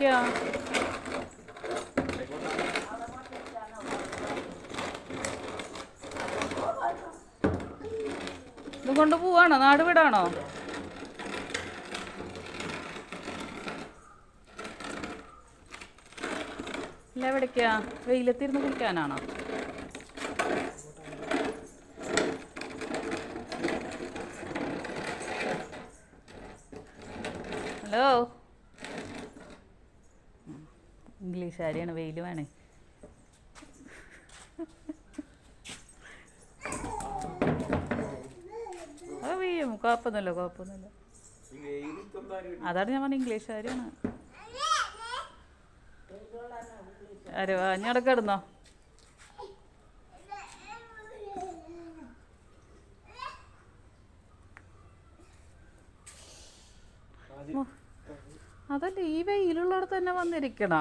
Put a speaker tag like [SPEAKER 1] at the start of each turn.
[SPEAKER 1] എവിടേക്കാ ഇത് കൊണ്ട് പോവാണോ? നാട് വിടാണോ? അല്ല എവിടേക്കാ? വെയിലത്തിരുന്ന് കുളിക്കാനാണോ? ഹലോ? ഇംഗ്ലീഷുകാരിയാണ് വെയിൽ വേണേ അത് വീഴും കുഴപ്പമൊന്നുമില്ല കുഴപ്പമൊന്നുമില്ല. അതാണ് ഞാൻ പറഞ്ഞ ഇംഗ്ലീഷുകാരിയാണ്. അരെ വാ ഞാൻ അവിടെ കിടന്നോ? അതല്ല ഈ വെയിലുള്ളിടത്ത് തന്നെ വന്നിരിക്കണ?